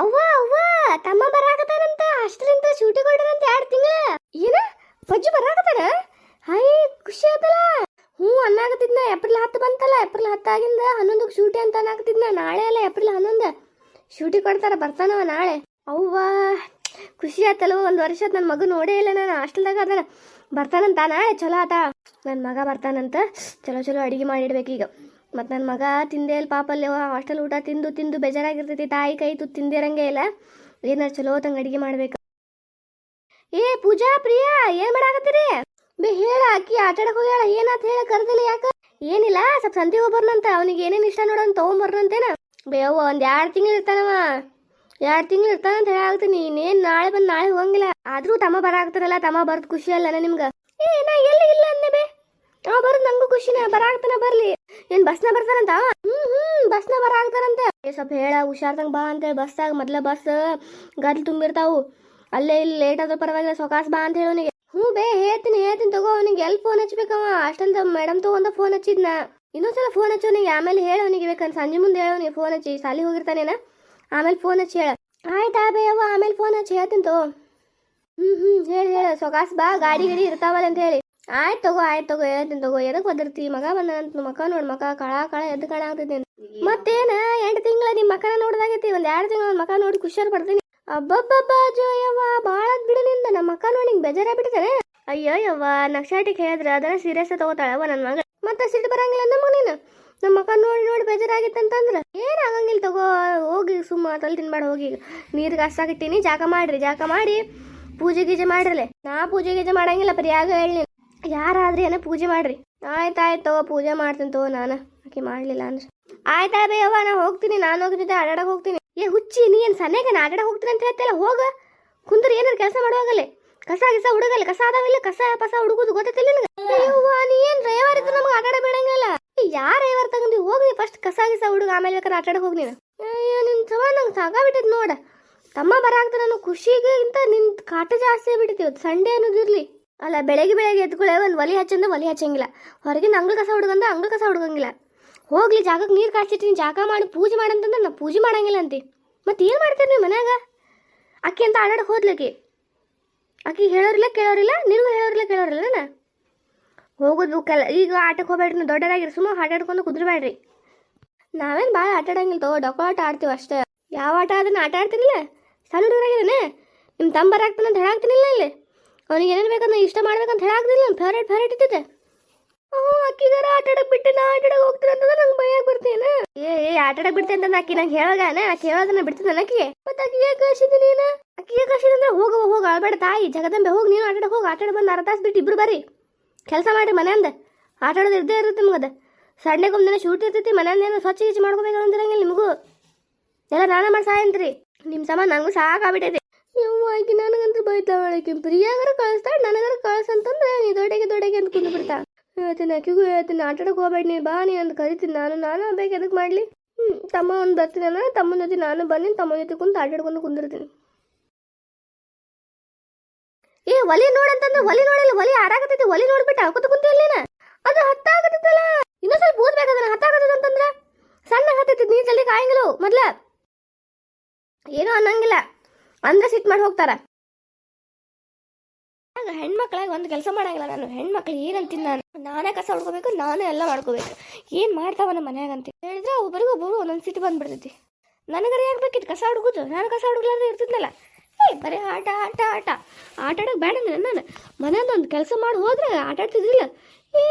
ಅವ್ವ ಅವ್ವ, ತಮ್ಮ ಬರಾಕತ್ತಾನಂತ ಹಾಸ್ಟೆಲಿಂದ ಶೂಟಿ ಕೊಡ್ರಂತ ಎರಡು ತಿಂಗಳ. ಏನ? ಪಜ್ಜು ಬರಾಕತ್ತಾನ? ಹಾಯ್, ಖುಷಿ ಆತಲ್ಲ. ಹ್ಞೂ ಅನ್ನಾಗತ್ತಿದ್ನ ಏಪ್ರಿಲ್ ಹತ್ತು ಬಂತಲ್ಲ, ಏಪ್ರಿಲ್ ಹತ್ತಾಗಿಂದ ಹನ್ನೊಂದಕ್ಕೆ ಶೂಟಿ ಅಂತ ಅನ್ನಾಗತ್ತಿದ್ನ ನಾಳೆ ಅಲ್ಲ ಏಪ್ರಿಲ್ ಹನ್ನೊಂದು. ಶೂಟಿ ಕೊಡ್ತಾರ, ಬರ್ತಾನವ ನಾಳೆ. ಅವ್ವ, ಖುಷಿ ಆತಲ್ವ ಒಂದು ವರ್ಷ ನನ್ನ ಮಗು ನೋಡೇ ಇಲ್ಲ, ನಾನು ಹಾಸ್ಟೆಲ್ದಾಗ ಅದನ. ಬರ್ತಾನಂತ ನಾಳೆ, ಚಲೋ ಆತ. ನನ್ನ ಮಗ ಬರ್ತಾನಂತ, ಚಲೋ ಚಲೋ ಅಡಿಗೆ ಮಾಡಿಡ್ಬೇಕು ಈಗ ಮತ್ತು ನನ್ನ ಮಗ ತಿಂದೇ ಇಲ್ಲ, ಪಾಪ ಅಲ್ಲಿ ಹಾಸ್ಟೆಲ್ ಊಟ ತಿಂದು ತಿಂದು ಬೇಜಾರಾಗಿರ್ತೈತಿ, ತಾಯಿ ಕೈ ತುತ್ತು ತಿಂದಿರಂಗೆ ಇಲ್ಲ. ಏನಾರು ಚಲೋ ತಂಗ ಅಡಿಗೆ ಮಾಡ್ಬೇಕು. ಏ ಪೂಜಾ, ಪ್ರಿಯಾ, ಏನ್ ಮಾಡಾಕತ್ತೀರಿ? ಬೇ ಹೇಳ, ಅಕ್ಕಿ ಆಟ ಆಡಕ್ ಹೋಗ್ಯಾಳ, ಏನಾತ್ ಹೇಳ, ಕರ್ದಿಲ್ಲ ಯಾಕ? ಏನಿಲ್ಲ, ಸ್ವಲ್ಪ ಸಂತಿ ಹೋಗ್ಬರ್ನಂತ, ಅವ್ನಿಗೆ ಏನೇನು ಇಷ್ಟ ನೋಡೋನ್ ತಗೊಂಬರ್ನಂತೇನ. ಬೇವ ಒಂದ್ ಎರಡು ತಿಂಗಳು ಇರ್ತಾನವ. ಎರಡು ತಿಂಗಳು ಇರ್ತಾನಂತ ಹೇಳಾಗ್ತೀನಿ ಇನ್ನೇನು ನಾಳೆ ಬಂದು ನಾಳೆ ಹೋಗಂಗಿಲ್ಲ. ಆದ್ರೂ ತಮ್ಮ ಬರಾಕ್ತಾರಲ್ಲ ತಮ್ಮ ಬರ್ದು ಖುಷಿ ಅಲ್ಲ ನಿಮ್ಗ. ಏ, ನಾ ಎಲ್ಲಿ ಬೇ ಅವ ಬರೋದು ನಂಗೂ ಖುಷಿನ. ಬರಾಕ್ತಾನ ಬರ್ಲಿ. ಏನ್ ಬಸ್ನ ಬರ್ತಾರಂತ? ಹ್ಮ್ ಹ್ಮ್, ಬಸ್ನ ಬರಾಕ್ತಾರಂತೆ. ಏ, ಸ್ವಲ್ಪ ಹೇಳ, ಹುಷಾರ್ದಂಗ ಬಾ ಅಂತೇಳಿ ಬಸ್ಸಾಗ ಮೊದ್ಲ ಬಸ್ ಗದ್ಲು ತುಂಬಿರ್ತಾವು. ಅಲ್ಲೇ ಇಲ್ಲಿ ಲೇಟ್ ಆದ್ರೂ ಪರವಾಗಿಲ್ಲ, ಸೊಕಾಸ್ ಬಾ ಅಂತ ಹೇಳಿ ಅವನಿಗೆ. ಹ್ಞೂ ಬೇ, ಹೇಳ್ತೀನಿ ಹೇಳ್ತೀನಿ ತಗೋ, ಅವನಿಗೆ ಎಲ್ಲಿ ಫೋನ್ ಹಚ್ಬೇಕವ? ಅಷ್ಟಂತ ಮೇಡಮ್ ತಗೊಂಡ ಫೋನ್ ಹಚ್ಚಿದ್ನ. ಇನ್ನೊಂದ್ಸಲ ಫೋನ್ ಹಚ್ಚೋನಿಗೆ ಆಮೇಲೆ ಹೇಳ ಅವನಿಗೆ ಬೇಕಂತ ಸಂಜೆ ಮುಂದೆ ಹೇಳೋನಿಗೆ ಫೋನ್ ಹಚ್ಚಿ. ಸಾಲಿ ಹೋಗಿರ್ತಾನೇನ? ಆಮೇಲೆ ಫೋನ್ ಹಚ್ಚಿ ಹೇಳ. ಆಯ್ತಾ ಬೇ ಅವ್ವ ಆಮೇಲೆ ಫೋನ್ ಹಚ್ಚಿ ಹೇಳ್ತೀನಿ ತಗೋ. ಹ್ಞೂ ಹ್ಞೂ ಹೇಳಿ, ಹೇಳ, ಸೊಕಾಸ್ ಬಾ, ಗಾಡಿ ಗಿಡಿ ಇರ್ತಾವಲ್ಲ ಅಂತ ಹೇಳಿ. ಆಯ್ತು ತಗೋ ಆಯ್ತು ತಗೋ, ಹೇಳ್ತೀನಿ ತಗೋ. ಎದಕ್ ಒದರ್ತಿ ಮಗ ಬಂದಂತ ಮಕ ನೋಡ್ ಮಕ ಕಳ ಕಳ, ಎದ್ದು ಕಳ ಆಗ್ತೈತಿ ಮತ್ತೇನ? ಎಂಟು ತಿಂಗಳ ನಿಮ್ಮ ಮಕನ ನೋಡ್ದಾಗೈತಿ. ಒಂದ್ ಎರಡು ತಿಂಗಳ ಮಕ ನೋಡಿ ಖುಷಿಯಾರ್ ಪಡ್ತೀನಿ ಅಬ್ಬಬ್ಬಬ್ಬ, ಜೋಯವ್ವ ಭಾಳ ಬಿಡು ನಿಂದ. ನಮ್ಮ ಮಕ್ಕ ನೋಡಿ ಹಿಂಗೆ ಬೇಜಾರ ಅಯ್ಯೋ ಯವ್ವ ನಕ್ಷಾಟಿಗೆ ಹೇಳಿದ್ರೆ ಅದನ್ನ ಸೀರಿಯಸ್ ತಗೋತಾಳವ ನನ್ನ ಮಗ. ಮತ್ತೆ ಸಿಟ್ಟು ಬರಂಗಿಲ್ಲ ನಮ್ಮ ನೀನು ನಮ್ಮ ಮಕ್ಕ ನೋಡಿ ನೋಡಿ ಬೇಜಾರಾಗಿತ್ತಂತಂದ್ರ ಏನ್ ಆಗಂಗಿಲ್ಲ ತಗೋ. ಹೋಗಿ ಸುಮ್ಮ ತಲೆ ತಿನ್ಬೇಡ ಹೋಗಿ ನೀರು ಕಾಸಾಕಿಟ್ಟಿನಿ ಜಾಕ ಮಾಡ್ರಿ ಜಾಕ ಮಾಡಿ. ಪೂಜೆ ಗೀಜೆ ಮಾಡ್ರಲೆ. ನಾ ಪೂಜೆ ಗೀಜೆ ಮಾಡಂಗಿಲ್ಲ. ಪ್ರಿಯಾಗ ಹೇಳಿ ಯಾರಾದ್ರಿ ಏನೋ ಪೂಜೆ ಮಾಡ್ರಿ. ಆಯ್ತಾಯ್ತು ತಗೋ, ಪೂಜೆ ಮಾಡ್ತೀನಿ ತಗೋ ನಾನು. ಆಕೆ ಮಾಡ್ಲಿಲ್ಲ ಅಂದ್ರೆ. ಆಯ್ತಾ ಬೇಯವ್ವ ನಾ ಹೋಗ್ತೀನಿ. ನಾನು ಹೋಗ್ತಿದ್ದೆ ಆಡಾಡಕ್ ಹೋಗ್ತೀನಿ. ಏ ಹುಚ್ಚಿ, ನೀ ಏನು ಸನ್ಯಾಗ ನಾ ಆಡಾಡಕ್ ಹೋಗ್ತೀನಿ ಅಂತ ಹೇಳ್ತಿಲ್ಲ ಹೋಗ. ಕುಂದ್ರೆ ಏನಾರು ಕೆಲಸ ಮಾಡುವಾಗಲೇ ಕಸ, ಗಿಸ ಹುಡುಗಲ್ಲ. ಕಸ ಅದಾವಿಲ್ಲ ಕಸ, ಪಸ ಹುಡುಗುದು ಗೊತ್ತಿಲ್ಲ ನಿನಗೆ? ಅಯ್ಯವ್ವ ನೀ ಏನು ಡ್ರೈವರ್ ಇದ್ರೆ ನಮ್ಗೆ ಆಟಾಡ ಬಿಡಂಗಿಲ್ಲ ಯಾರ ಡ್ರೈವರ್ ತಗೊಂಡಿ ಹೋಗಿ ಫಸ್ಟ್ ಕಸ, ಗಿಸ ಹುಡುಗ, ಆಮೇಲೆ ಬೇಕಾದ್ರೆ ಆಟಾಡಕ್ ಹೋಗಿ ನೀನು. ನಿನ್ ಸಮ ನಂಗೆ ಸಾಕಾಗ್ಬಿಟ್ಟಿದ್ ನೋಡ. ತಮ್ಮ ಬರಾಕ್ತ ನಾನು ಖುಷಿಗೆ ಇಂತ ನಿನ್ ಕಾಟ ಜಾಸ್ತಿ ಆಗ್ಬಿಟ್ಟೈತಿ ಇವತ್ತು. ಸಂಡೇ ಅನ್ನೋದಿರ್ಲಿ ಅಲ್ಲ, ಬೆಳಗ್ಗೆ ಬೆಳಗ್ಗೆ ಎದ್ಕೊಳ್ಳೆ ಒಂದು ಒಲಿ ಹಚ್ಚಂದ್ರೆ ಒಲಿ ಹಚ್ಚಂಗಿಲ್ಲ. ಹೊರಗಿನ ಅಂಗಳ ಕಸ ಹುಡುಗಂದ್ರೆ ಅಂಗಳ ಕಸ ಹುಡುಗಂಗಿಲ್ಲ ಹೋಗ್ಲಿ ಜಾಗಕ್ಕೆ ನೀರು ಕಾಯಿಸಿಟ್ಟಿನಿ ಜಾಗ ಮಾಡಿ, ಪೂಜೆ ಮಾಡಂತಂದ್ರೆ ನಾ ಪೂಜೆ ಮಾಡಂಗಿಲ್ಲ ಅಂತಿ. ಮತ್ತೆ ಏನು ಮಾಡ್ತೀರಿ ನೀವು ಮನ್ಯಾಗ? ಅಕ್ಕಿ ಅಂತ ಆಡಾಡಕ್ಕೆ ಹೋದ್ಲಕ್ಕಿ ಆಕಿ ಹೇಳೋರಿಲ್ಲ, ಕೇಳೋರಿಲ್ಲ, ನಿನಗೂ ಹೇಳೋರಿಲ್ಲ, ಕೇಳೋರಿಲ್ಲ ನಾ ಹೋಗೋದು ಕೆಲ ಈಗ ಆಟಕ್ಕೆ ಹೋಗ್ಬೇಡ್ರಿ, ನೀವು ದೊಡ್ಡದಾಗಿರಿ ಸುಮ್ಮನೆ ಆಟ ಆಡ್ಕೊಂಡು ಕುದ್ರಬೇಡ್ರಿ. ನಾವೇನು ಭಾಳ ಆಟ ಆಡಂಗಿಲ್ಲ ತಗೋ, ಡೊಕ್ಕ ಆಟ ಆಡ್ತೀವಿ ಅಷ್ಟೇ. ಯಾವ ಆಟ ಅದನ್ನ ಆಟ ಆಡ್ತೀನಿಲ್ಲ? ಸಣ್ಣ ಹುಡುಗರಾಗಿದ್ದಾನೆ ನಿಮ್ಮ ತಮ್ಮ ಬರಾಕ್ತಾನೆ ಅಂತ ಹೇಳಾಕ್ತೀನಿಲ್ಲ ಇಲ್ಲಿ. ಅವ್ನಿಗೆ ಏನೇನು ಬೇಕಂದ್ರೆ ಇಷ್ಟ ಮಾಡ್ಬೇಕಂತ ಹೇಳಾಕ್ತಿಲ್ಲ ಫೇವ್ರೇಟ್ ಫೇವ್ರೇಟ್ ಇದ್ದಿದ್ದೆ ಹ್ಞೂ ಅಕ್ಕಿಗಾರ ಆಟ ಆಡಕ್ ಬಿಟ್ಟು ನಾ ಆಟ ಆಡಕ್ ಹೋಗ್ತೀನಿ ಅಂತಂದ್ರೆ ನಂಗೆ ಭಯ ಬರ್ತೇನೆ ಏ ಏ, ಆಟ ಆಡಕ್ ಬಿಡ್ತೇನೆ ಅಂತ ಅಕ್ಕಿ, ನಂಗೆ ಹೇಳೋಗಾನ? ಅಕ್ಕಿ ಹೇಳೋದನ್ನ ಬಿಡ್ತಿದ್ದೆ ಆಕಿಗೆ ಮತ್ತೆ ಆಕಿಗೆ ಕಳ್ಸಿದ್ದೆ ನೀನು? ಅಕ್ಕಿಗೆ ಕಳ್ಸಿದ್ರೆ ಅಂದ್ರೆ ಹೋಗ ಹೋಗ ಆಳ್ಬೇಡ ತಾಯಿ. ಜಗದಂಬೆ, ಹೋಗಿ, ನೀನು ಆಟ ಆಡಕ್ ಹೋಗಿ, ಆಟ ಆಡ ಬಂದು ಬಿಟ್ಟು ಇಬ್ರು ಬರ್ರಿ. ಕೆಲಸ ಮಾಡ್ರಿ ಮನೆಯಿಂದ ಆಟ ಆಡೋದು ಇದ್ದೇ ಇರುತ್ತೆ ನಿಮ್ಗದ ಸಂಡೆಗೆ ಒಂದಿನ ಶೂಟ್ ಇರ್ತೈತಿ ಮನೆಯಿಂದ ಏನೋ ಸ್ವಚ್ಛ ಗೀಚ್ ಮಾಡ್ಕೋಬೇಕು ಅಂದಿರಂಗಿಲ್ಲ ನಿಮಗೂ. ಎಲ್ಲ ನಾನೇ ಮಾಡಿ ಸಾಯಂತ್ರಿ. ನಿಮ್ಮ ಸಮ ನನಗೂ ಸಾಕಾಗ್ಬಿಟ್ಟೈತಿ. ಆಕಿ ನನಗಂತೂ ಬೈತಾವಳ ಆಕಿ. ಪ್ರಿಯಾಗಾರ ಕಳಿಸ್ತಾಳ, ನನಗಾರ ಕಳ್ಸಂತಂದ್ರೆ ನೀ ದೊಡ್ಡಗೆ ದೊಡ್ಡಗೆ ಅಂತ ಕುಂದು ಬಿಡ್ತಾ. ಹೇಳ್ತೀನಿ ಆಕಿಗೂ ಹೇಳ್ತೀನಿ ಆಟ ಆಡಕ್ಕೆ ಹೋಗ್ಬೇಡ ನೀ ಬಾ ನೀ ಅಂತ ಕರಿತೀನಿ. ನಾನು ನಾನು ಬೇಕು ಎದಕ್ಕೆ ಮಾಡಲಿ? ಹ್ಞೂ ತಮ್ಮ ಒಂದು ಬರ್ತೀನಿ ಅಂದ್ರೆ ತಮ್ಮನ ಜೊತೆ ನಾನು ಬನ್ನಿ, ತಮ್ಮನ ಜೊತೆ ಕುಂತು ಆಟಾಡ್ಕೊಂಡು ಕುಂದಿರ್ತೀನಿ. ಏ, ಒಲಿ ನೋಡಂತಂದ್ರೆ ಒಲಿ ನೋಡಲ್ಲ, ಒಲಿ ಆಡಾಕತ್ತೈತಿ ಒಲಿ ನೋಡ್ಬಿಟ್ಟು, ಹಾಕೋತ ಕುಂತಿಯಲ್ಲೇನ ಅದು ಹತ್ತಾಗತ್ತಲ್ಲ ಇನ್ನೂ ಸ್ವಲ್ಪ ಊದ್ಬೇಕಾದಲ್ಲ ಹತ್ತಾಗತ್ತದ ಅಂತಂದ್ರೆ? ಸಣ್ಣ ಹತ್ತೈತಿ, ನೀರು ಜಲ್ದಿ ಕಾಯಂಗಿಲ್ಲ ಮೊದ್ಲ. ಏನೋ ಅನ್ನಂಗಿಲ್ಲ. ಅಂದ್ರೆ ಸಿಟ್ ಮಾಡಿ ಹೋಗ್ತಾರ. ಹೆಣ್ಮಕ್ಳಾಗ ಒಂದು ಕೆಲಸ ಮಾಡಂಗಿಲ್ಲ ನಾನು. ಹೆಣ್ಮಕ್ಳು ಏನಂತೀನಿ ನಾನು ನಾನೇ ಕಸ ಹೊಡ್ಕೋಬೇಕು, ನಾನೇ ಎಲ್ಲ ಮಾಡ್ಕೋಬೇಕು. ಏನು ಮಾಡ್ತಾವ ನಮ್ಮ ಮನ್ಯಾಗ ಅಂತ ಹೇಳಿದ್ರೆ ಒಬ್ಬರಿಗೂ ಒಬ್ಬರು ಒಂದೊಂದು ಸಿಟ್ಟು ಬಂದ್ಬಿಡ್ತೈತಿ. ನನಗರ ಯಾಕೆ ಬೇಕಿತ್ತು ಕಸ ಹುಡುಗುದು ನಾನು ಕಸ ಹುಡುಗ್ಲಾರ್ದೆ ಇರ್ತಿದ್ನಲ್ಲ. ಏ, ಬರೀ ಆಟ ಆಟ ಆಟ. ಆಟ ಆಡೋಕೆ ಬೇಡ ನಾನು. ಮನೆಯಲ್ಲಿ ಒಂದು ಕೆಲಸ ಮಾಡಿ ಹೋದ್ರೆ ಆಟ ಆಡ್ತಿದ್ರಿಲ್ಲ ಏ,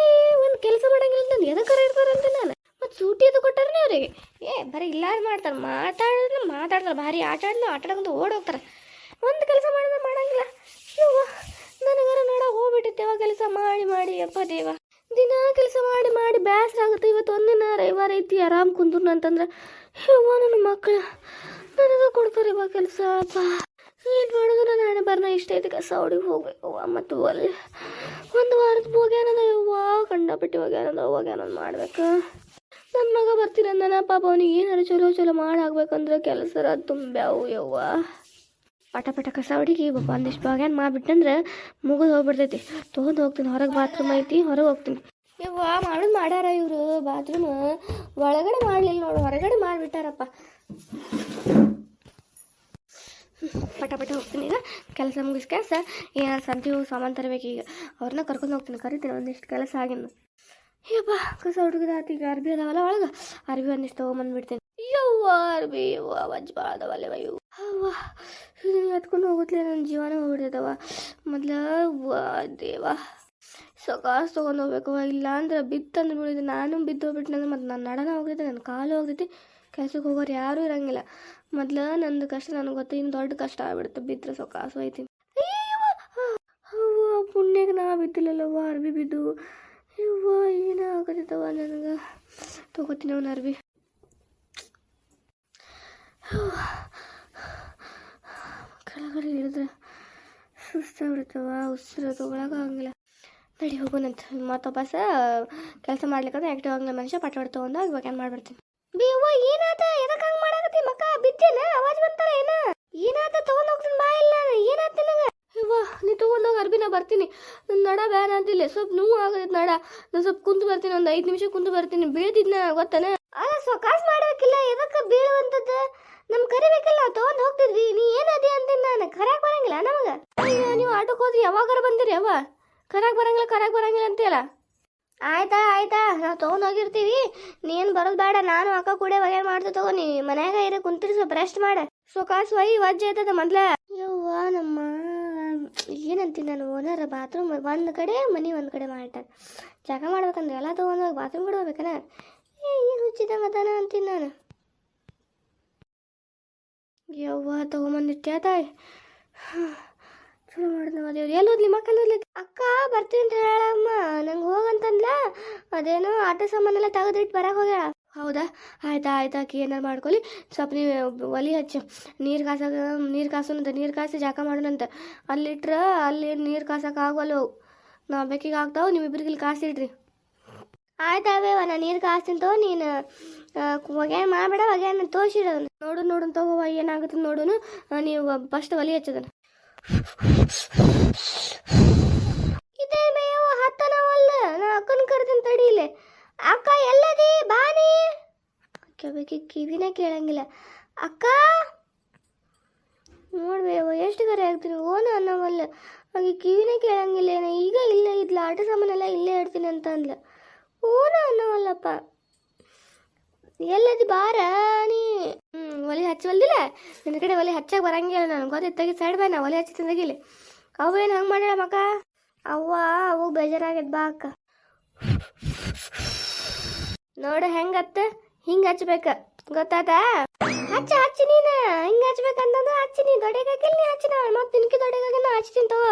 ಒಂದು ಕೆಲಸ ಮಾಡಂಗಿಲ್ಲ ನಾನು ಎದಕ್ಕಾರ ಇರ್ತಾರಂತ ನಾನು? ಮತ್ತು ಸೂಟಿ ಅದು ಕೊಟ್ಟಾರನೇ ಅವರಿಗೆ. ಏ, ಬರೀ ಇಲ್ಲಾರ ಮಾಡ್ತಾರೆ, ಮಾತಾಡಿದ್ರೆ ಮಾತಾಡ್ತಾರೆ, ಭಾರಿ ಆಟ ಆಡಿದ್ರು ಆಟ ಆಡೋದು ಓಡ್ ಹೋಗ್ತಾರೆ. ಒಂದು ಕೆಲಸ ಮಾಡಿದ್ರೆ ಮಾಡಂಗಿಲ್ಲ. ನನಗರ ನೋಡ ಹೋಗ್ಬಿಟ್ಟಿತ್ತೇವ ಕೆಲಸ ಮಾಡಿ ಮಾಡಿ ಅಪ್ಪ ದೇವ. ದಿನ ಕೆಲಸ ಮಾಡಿ ಮಾಡಿ ಬೇಸರ ಆಗುತ್ತೆ. ಇವತ್ತು ಒಂದಿನ ರವಿವಾರ ಐತಿ, ಆರಾಮ್ ಕುಂದ್ರು ಅಂತಂದ್ರೆ, ಯವ್ವ ನನ್ನ ಮಕ್ಕಳು ನನಗೆ ಕೊಡ್ತಾರೆ ಇವಾಗ ಕೆಲಸ ಅಪ್ಪ ಏನು ಮಾಡೋದು ನಾನು ಬರ್ನ ಇಷ್ಟ ಐತಿ, ಕಸ ಹುಡುಗಿ ಹೋಗ್ಬೇಕು ಮತ್ತು ಅಲ್ಲಿ ಒಂದು ವಾರದ ಹೋಗ್ಯಾನದ ಯವ್ವ ಬಿಟ್ಟು ಹೋಗ್ಯಾನದ ಹೋಗ್ಯಾನದ ಮಾಡ್ಬೇಕು. ನನ್ನ ಮಗ ಬರ್ತೀರಂದನ ಪಾಪ ಅವನಿಗೆ ಏನಾರು ಚಲೋ ಚಲೋ ಮಾಡಾಗ್ಬೇಕಂದ್ರೆ ಕೆಲಸ ತುಂಬ್ಯಾವು ಯವ್ವ. ಪಟ ಪಟ ಕಸ ಹುಡುಗಿ ಒಂದಿಷ್ಟು ಬಾಗ್ಯಾನ ಮಾಡಿಬಿಟ್ಟಂದ್ರೆ ಮುಗಿದು ಹೋಗ್ಬಿಡ್ತೈತಿ. ತೊಗೊಂಡು ಹೋಗ್ತೀನಿ, ಹೊರಗೆ ಬಾತ್ರೂಮ್ ಐತಿ, ಹೊರಗೆ ಹೋಗ್ತೀನಿ. ಯವ್ವ, ಮಾಡೋದು ಮಾಡ್ಯಾರ ಇವರು ಬಾತ್ರೂಮ್ ಒಳಗಡೆ ಮಾಡಲಿಲ್ಲ ನೋಡು, ಹೊರಗಡೆ ಮಾಡಿಬಿಟ್ಟಾರಪ್ಪ. ಪಟ ಪಟ ಹೋಗ್ತೀನಿ ಈಗ, ಕೆಲಸ ಮುಗಿಸ್ ಕೆಲಸ. ಸಂತಿ ಹೋಗಿ ಸಾಮಾನು ತರಬೇಕು ಈಗ ಅವ್ರನ್ನ ಕರ್ಕೊಂಡು ಹೋಗ್ತೀನಿ, ಕರಿತೀನಿ, ಒಂದಿಷ್ಟು ಕೆಲಸ ಆಗಿಂದ ಯಪ್ಪ ಕಸ ಹುಡುಗದ ಈಗ ಅರ್ಬಿ ಅದಾವಲ್ಲ ಒಳಗೆ? ಅರ್ಬಿ ಒಂದಿಷ್ಟು ತಗೊಂಬಂದ್ಬಿಡ್ತೇನೆ. ಯವ್ವ, ಅರ್ಬಿ, ಯವ್ವ, ವಜ್ಜ ಅದಾವಲ್ಲ ಅವ್ವ ಇದನ್ನ ಎತ್ಕೊಂಡು ಹೋಗುತ್ತಲೇ ನನ್ನ ಜೀವನ ಹೋಗ್ಬಿಡ್ತದವ ಮೊದ್ಲ ದೇವ. ಸೊಕಾಸ್ ತೊಗೊಂಡು ಹೋಗ್ಬೇಕು ಇಲ್ಲ ಅಂದ್ರೆ ಬಿತ್ತಂದ್ರೆ ಬಿಡಿದೆ ನಾನು ಬಿದ್ದು ಹೋಗ್ಬಿಟ್ನಂದ್ರೆ ಮತ್ತು ನನ್ನ ನಡನ ಹೋಗ್ತೈತೆ ನನ್ನ ಕಾಲು ಹೋಗ್ತೈತಿ. ಕೆಲ್ಸಕ್ಕೆ ಹೋಗೋರು ಯಾರೂ ಇರಂಗಿಲ್ಲ. ಮೊದ್ಲು ನಂದು ಕಷ್ಟ, ನನಗೆ ಗೊತ್ತು ಇನ್ನು ದೊಡ್ಡ ಕಷ್ಟ ಆಗ್ಬಿಡುತ್ತೆ ಬಿದ್ದರೆ ಐತಿ ಅವ್ವ, ಪುಣ್ಯಕ್ಕೆ ನಾ ಬಿದ್ದಿಲ್ಲಲ್ಲವ್ವ, ಅರ್ಬಿ ಬಿದ್ದು. ಯವ್ವ ಏನಾಗತ್ತವ ನನಗೆ. ತಗೋತೀನಿ ಅವ್ನ ಅರ್ಬಿ ಕೆಳಗಡೆ ಇಳಿದ್ರೆ ಸುಸ್ತಾಗ್ಬಿಡ್ತವ ಉಸಿರು ತೊಗೊಳಕ್ಕಾಗಂಗಿಲ್ಲ ನಡಿ ಹೋಗೋಣಂತ ಮತ್ತು ವಾಪಸ್, ಕೆಲಸ ಮಾಡ್ಲಿಕ್ಕಂದ್ರೆ ಆ್ಯಕ್ಟಿವ್ ಆಗಂಗಿಲ್ಲ ಮನುಷ್ಯ ಪಟ ಹೊಡ್ ತೊಗೊಂಡು ಇವಾಗ ಏನು ಮಾಡ್ಬಿಡ್ತೀನಿ. ಬೇವ ಏನಾತ? ಎದಕ್ಕೆ ಹಂಗೆ ಮಾಡಾಕತ್ತಿ ಮಕ್ಕ? ಬಿದ್ದೇನ? ಅವಾಜ್ ಬಂತಾರ ಏನ? ಏನಾತ? ತಗೊಂಡು ಹೋಗ್ತೀನಿ ಬಾ ಇಲ್ಲ ಏನಾತ ನಿನಗೆ? ಇವ್ವ ತೊಗೊಂಡೋಗಿ ಅರ್ಬಿ ಬರ್ತೀನಿ. ನಡ ಬ್ಯಾನ್ ಅಂತಿಲ್ಲ ಸ್ವಲ್ಪ ನೋವು ಆಗತ್ತೆ ನಡ. ನಾನು ಸ್ವಲ್ಪ ಕುಂತು ಬರ್ತೀನಿ. ಒಂದು ಐದು ನಿಮಿಷ ಕುಂತು ಬರ್ತೀನಿ. ಬೀಳ್ತಿದ್ನ ಗೊತ್ತಾನೆ? ಅಲ್ಲ ಸೊಕಾಸ್ ಮಾಡಬೇಕಿಲ್ಲ ಎದಕ್ಕೆ ಬೀಳುವಂಥದ್ದು ನಮ್ ಕರಿಬೇಕಲ್ಲ. ತಗೊಂಡ್ ಹೋಗ್ತಿದ್ವಿ. ನೀ ಏನದಿ ಅಂತೀನಿ ನಾನು. ಕರ್ಯಾಕ್ ಬರಂಗಿಲ್ಲ ನಮಗ? ನೀವು ಆಟೋಕ್ ಹೋದ್ರಿ. ಯಾವಾಗಾರ ಬಂದಿರಿ ಅವ ಕರ್ಯಾಕ್ ಬರಂಗಿಲ್ಲ ಕರ್ಯಾಕ್ ಬರಂಗಿಲ್ಲ ಅಂತೀಯಲ್ಲ? ಆಯ್ತಾ ಆಯ್ತಾ. ನಾವು ತೊಗೊಂಡು ಹೋಗಿರ್ತೀವಿ. ನೀನು ಬರೋದು ಬೇಡ. ನಾನು ಅಕ್ಕ ಕೂಡ ಬಗೆ ಮಾಡ್ತಾ ತಗೋ. ನೀ ಮನ್ಯಾಗ ಇರ, ಕುಂತಿರಿ. ಸ್ವಲ್ಪ ರೆಸ್ಟ್ ಮಾಡ. ಸೊಕಾಸ್ ಒಯ್ ವಜ್ಜೆ ಆಯ್ತದ ಮೊದ್ಲ? ಯವ್ವ, ನಮ್ಮ ಏನಂತೀನಿ ನಾನು? ಓನರ್ ಬಾತ್ರೂಮ್ ಒಂದು ಕಡೆ ಮನೆ, ಒಂದು ಕಡೆ ಮಾಡ್ತಾರೆ ಜಾಗ ಮಾಡ್ಬೇಕಂದ್ರೆ ಎಲ್ಲ ತೊಗೊಂಡೋಗಿ ಬಾತ್ರೂಮ್ ಕೂಡ ಹೋಗ್ಬೇಕನ ಏ, ಏನು ಹುಚ್ಚಿದ ಅದಾನ ಅಂತೀನಿ ನಾನು. ಯವ್ವ ತಗೊಂಬಂದಿಟ್ಟೆ ತಾಯಿ ಚಲೋ ಮಾಡಿದ್ನವ ದೇವ್ರು ಎಲ್ಲಿ ಹೋದ್ಲಿ ಮಕ್ಕಳು ಅಕ್ಕ, ಬರ್ತೀನಿ ಅಂತ ಹೇಳಮ್ಮ. ನಂಗೆ ಹೋಗಂತಂದ್ಲ. ಅದೇನೋ ಆಟ ಸಾಮಾನೆಲ್ಲ ತೆಗೆದಿಟ್ಟು ಬರಕ್ಕೆ ಹೋಗ್ಯಾಳ. ಹೌದಾ? ಆಯ್ತಾ ಆಯ್ತಾ ಆಕೆ ಏನಾರು ಮಾಡ್ಕೊಳ್ಳಿ. ಸ್ವಲ್ಪ ನೀವು ಒಲಿ ಹಚ್ಚು. ನೀರು ಕಾಸ, ನೀರು ಕಾಸೋನಂತ, ನೀರು ಕಾಸಿ ಜಾಕ ಮಾಡೋಣಂತ. ಅಲ್ಲಿಟ್ರೆ ಅಲ್ಲಿ ನೀರು ಕಾಸಕ್ಕೆ ಆಗೋಲ್ಲ ಅವು ನಾವು ಬೇಕಿಗೆ ಆಗ್ತಾವೆ ನಿಮ್ಮಿಬ್ಬರಿಗೆ ಇಲ್ಲಿ ಕಾಸಿಡ್ರಿ ಅವೇವ ನಾನು ನೀರು ಕಾಸ್ತೀನಿ ತಗೋ, ನೀನು ಒಗ್ಯಾನ ಮಾಡಬೇಡ ಒಗ್ಯಾನ ತೋರಿಸಿಡೋ ನೋಡು ನೋಡು ತಗೋವ ಏನಾಗುತ್ತೆ ನೋಡುನು. ನೀವು ಫಸ್ಟ್ ಒಲಿ ಹಚ್ಚದನ ಇದೇ ಮೇವ ಹತ್ತನವಲ್ಲ ನಾ ಅಕ್ಕನ ಕರ್ತೀನಿ ತಡೀಲೆ ಅಕ್ಕ, ಎಲ್ಲದಿ? ಬಾನಿ? ಕೇಳಬೇಕು ಕಿವಿನ ಕೇಳಂಗಿಲ್ಲ. ಅಕ್ಕ? ನೋಡ್ಬೇವ ಎಷ್ಟು ಕರೆ ಆಗ್ತೀನಿ. ಓನ ಅನ್ನವಲ್ಲ. ಹಾಗೆ ಕಿವಿನೇ ಕೇಳಂಗಿಲ್ಲ ಈಗ ಇಲ್ಲೇ ಇದ್ಲ, ಆಟ ಸಾಮಾನೆಲ್ಲ ಇಲ್ಲೇ ಇಡ್ತೀನಿ ಅಂತ ಅಂದ್ಲ ಓನ ಅನ್ನವಲ್ಲಪ್ಪ. ಎಲ್ಲದಿ ಬಾರ ನೀ? ಒಲೆ ಹಚ್ಚವಲ್ದಿಲ್ಲ? ನಿನ್ನ ಕಡೆ ಒಲೆ ಹಚ್ಚಾಗ ಬರಂಗಿಲ್ಲ ನಾನು. ಗೊತ್ತಿ ತೆಗಿ ಸೈಡ್ ಬಾ ನಾ ಒಲೆ ಹಚ್ಚಿ ತೆಗಿಲಿ ಅವು ಏನು ಹಂಗೆ ಮಾಡ್ಯಾಳ ಮಕ್ಕ ಅವ್ವ, ಅವು ಬೇಜಾರಾಗೈತೆ ಬಾ ಅಕ್ಕ. ನೋಡು ಹೆಂಗತ್ತ ಹಿಂಗ ಹಚ್ಬೇಕ. ಗೊತ್ತಾತಾ? ಹಚ್ಚ, ಹಚ್ಚಿ ನೀನ. ಹಿಂಗೆ ಹಚ್ಬೇಕಂತಂದ್ರೆ ಹಚ್ಚಿ ನೀ. ನೀ ಹಚ್ಚಿನ ಮತ್ತೆ ದೊಡ್ಡಗಾಗಿ ನಾ ಹಚ್ತೀನಿ ತಗೋ.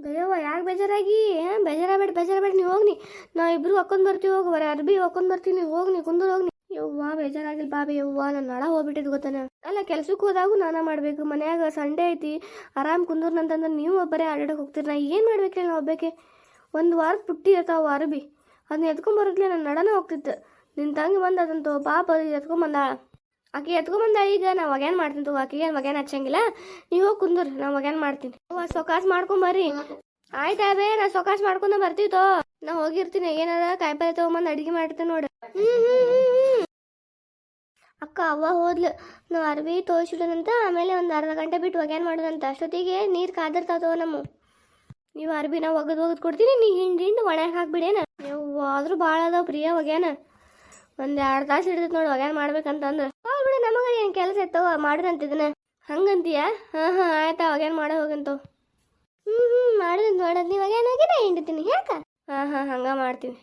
ದಯ್ಯವ್ವ ಯಾಕೆ ಬೇಜಾರಾಗಿ? ಬೇಜಾರ ಬೇಡ ಬೇಜಾರ ಬೇಡ ನೀ ಹೋಗ್ನಿ. ನಾವು ಇಬ್ರು ಹಾಕೊಂಡ್ ಬರ್ತೀವಿ ಹೋಗಿ. ಬರ ಅರ್ಬಿ ಹಾಕೊಂಡ್ ಬರ್ತೀನಿ ಹೋಗ್ನಿ, ಕುಂದೂರು ಹೋಗ್ನಿ. ಯವ್ವಾ ಬೇಜಾರಾಗಿಲ್ಲ ಬಾಬಿ ಯವ್ವ ನನ್ನ ನಳ ಹೋಗ್ಬಿಟ್ಟಿದ್ ಗೊತ್ತಾನ ಅಲ್ಲ ಕೆಲ್ಸಕ್ಕೆ ಹೋದಾಗೂ ನಾನ ಮಾಡ್ಬೇಕು. ಮನ್ಯಾಗ ಸಂಡೇ ಐತಿ. ಆರಾಮ್ ಕುಂದೂರ್ನಂತಂದ್ರ ನೀವು ಒಬ್ಬರೇ ಆಡಾಡಕ್ಕೆ ಹೋಗ್ತೀರಿ. ನಾ ಏನು ಮಾಡ್ಬೇಕು ಹೇಳಿ ನಾ ಒಬ್ಬಕ್ಕೆ? ಒಂದು ವಾರ ಪುಟ್ಟಿ ಇರ್ತಾವ ಅರ್ಬಿ. ಅದನ್ನ ಎತ್ಕೊಂಬರತ್ಲೆ ನನ್ನ ನಡನ ಹೋಗ್ತಿತ್ತು. ನಿನ್ನ ತಂಗಿ ಬಂದ ಅದಂತ ಪಾಪ ಎತ್ಕೊಂಬಂದಾಳ ಆಕೆ ಬಂದ ಈಗ ನಾ ಒಗ್ಯಾನ್ ಮಾಡ್ತೀನಿ ತಗೋ? ಆಕೆಗೆ ಏನು ಹಚ್ಚಂಗಿಲ್ಲ? ನೀವು ಹೋಗಿ ಕುಂದ್ರ ನಾ ಒಗ್ಯಾನ್ ಮಾಡ್ತೀನಿ? ಸೊಕಾಸ್ ಮಾಡ್ಕೊಂಬರ್ರಿ ಬರ್ರಿ. ಆಯ್ತಾವೆ ನಾ ಸೊಕಾಸ್ ಮಾಡ್ಕೊಂಡ ಬರ್ತೀವಿ ತೋ ನಾ ಹೋಗಿರ್ತೀನಿ, ಏನಾರ ಕಾಯಿಪಲ್ಲೆ ತಗೊಂಬಂದು ಅಡಿಗೆ ಮಾಡ್ತೇನೆ ನೋಡು. ಅಕ್ಕ, ಅವ್ವ ಹೋದ್ಲು. ನಾವು ಅರ್ಬಿ ತೋರಿಸಿಡೋದಂತ ಆಮೇಲೆ ಒಂದು ಅರ್ಧ ಗಂಟೆ ಬಿಟ್ಟು ಒಗ್ಯಾನ್ ಮಾಡೋದಂತ ಅಷ್ಟೊತ್ತಿಗೆ ನೀರು ಕಾದಿರ್ತಾವ ನಮ್ಮ. ನೀವು ನಾವು ಒಗದು ಒಗದು ಕೊಡ್ತೀನಿ ನೀ ಹಿಂಡಿ ಹಿಂಡಿ ಒಣಗಿ ಹಾಕ್ಬಿಡೇನ. ನೀವು ಆದ್ರೂ ಭಾಳ ಅದಾವ ಪ್ರಿಯ ಒಗ್ಯಾನ ಒಂದು ಎರಡು ತಾಸು ಹಿಡಿದೈತೆ ನೋಡಿ ಒಗ್ಯಾನ ಮಾಡ್ಬೇಕಂತಂದ್ರೆ ಹೌದು ಬಿಡ, ನಮಗೆ ಏನು ಕೆಲಸ ಇತ್ತವ ಮಾಡಿದಂತ ಹಂಗಂತೀಯ? ಹಾಂ ಹಾಂ, ಆಯ್ತಾ ಒಗ್ಯಾನ ಮಾಡೋ ಹೋಗಂತ. ಹ್ಞೂ ಹ್ಞೂ ಮಾಡಿದ್ ಮಾಡೋದು ನೀವು ಒಗ್ಯಾನ ಹೋಗಿ ನಾ ಹಿಂಡ್ತೀನಿ ಯಾಕ? ಹಾಂ ಹಾಂ, ಹಂಗೆ ಮಾಡ್ತೀನಿ